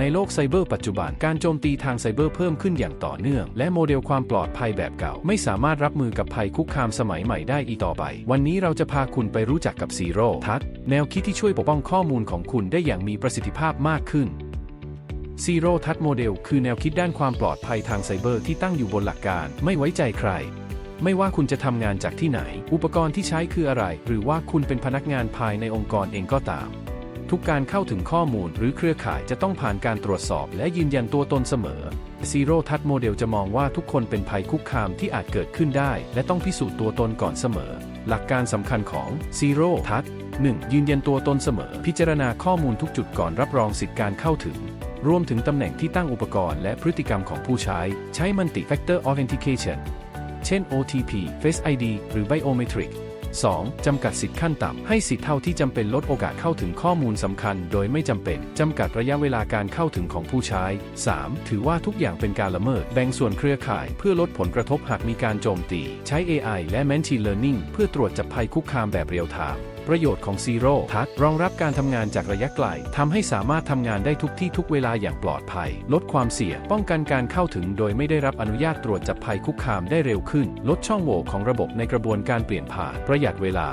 ในโลกไซเบอร์ปัจจุบันการโจมตีทางไซเบอร์เพิ่มขึ้นอย่างต่อเนื่อง และโมเดลความปลอดภัยแบบเก่า ไม่สามารถรับมือกับภัยคุกคามสมัยใหม่ได้อีกต่อไป วันนี้เราจะพาคุณไปรู้จักกับซีโร่ทัศแนวคิดที่ช่วยปกป้องข้อมูลของคุณได้อย่างมีประสิทธิภาพมากขึ้น Zero Touch Model คือแนวคิดด้านความปลอดภัยทางไซเบอร์ที่ตั้งอยู่บนหลักการ ไม่ไว้ใจใคร ไม่ว่าคุณจะทำงานจากที่ไหน อุปกรณ์ที่ใช้คืออะไร หรือว่าคุณเป็นพนักงานภายในองค์กรเองก็ตาม ทุกการเข้าถึงข้อมูลหรือเครือข่ายจะต้องผ่านการตรวจสอบและยืนยันตัวตนเสมอ Zero Touch Model จะมองว่าทุกคนเป็นภัยคุกคามที่อาจเกิดขึ้นได้ และต้องพิสูจน์ตัวตนก่อนเสมอ หลักการสำคัญของ Zero Touch 1. ยืนยันตัวตนเสมอ พิจารณาข้อมูลทุกจุดก่อนรับรองสิทธิการเข้าถึง รวมถึงตำแหน่งที่ตั้งอุปกรณ์และพฤติกรรมของผู้ใช้ ใช้ Multi-Factor Authentication เช่น OTP Face ID หรือ Biometric 2. จำกัดสิทธิ์ขั้นต่ำ ให้สิทธิ์เท่าที่จำเป็นลดโอกาสเข้าถึงข้อมูลสำคัญ โดยไม่จำเป็น จำกัดระยะเวลาการเข้าถึงของผู้ใช้ 3. ถือว่าทุกอย่างเป็นการละเมิด แบ่งส่วนเครือข่าย เพื่อลดผลกระทบหากมีการโจมตี ใช้ AI และ Machine Learning เพื่อตรวจจับภัยคุกคามแบบเรียลไทม์ ประโยชน์ของซีโร่ทักรองรับการทำงานจากระยะไกลทำให้สามารถทำงานได้ทุกที่ทุกเวลาอย่างปลอดภัย ลดความเสี่ยงป้องกันการเข้าถึงโดยไม่ได้รับอนุญาตตรวจจับภัยคุกคามได้เร็วขึ้น ลดช่องโหว่ของระบบในกระบวนการเปลี่ยนผ่านประหยัดเวลา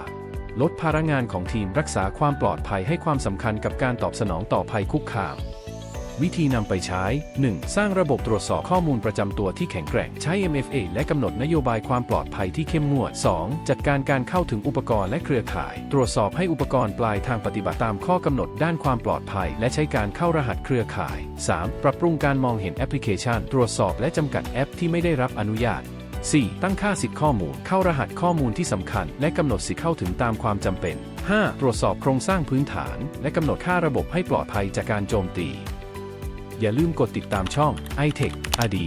ลดภาระงานของทีมรักษาความปลอดภัยให้ความสำคัญกับการตอบสนองต่อภัยคุกคาม วิธีนำไปใช้ 1. สร้างระบบตรวจสอบข้อมูลประจำตัวที่แข็งแกร่ง ใช้ MFA และกำหนดนโยบายความปลอดภัยที่เข้มงวด 2. จัดการการเข้าถึงอุปกรณ์และเครือข่าย ตรวจสอบให้อุปกรณ์ปลายทางปฏิบัติตามข้อกำหนดด้านความปลอดภัย และใช้การเข้ารหัสเครือข่าย 3. ปรับปรุงการมองเห็นแอปพลิเคชัน ตรวจสอบและจำกัดแอปที่ไม่ได้รับอนุญาต 4. ตั้งค่าสิทธิข้อมูล เข้ารหัสข้อมูลที่สำคัญ และกำหนดสิทธิเข้าถึงตามความจำเป็น 5. ตรวจสอบโครงสร้างพื้นฐาน และกำหนดค่าระบบให้ปลอดภัยจากการโจมตี อย่าลืมกดติดตามช่อง iTech AD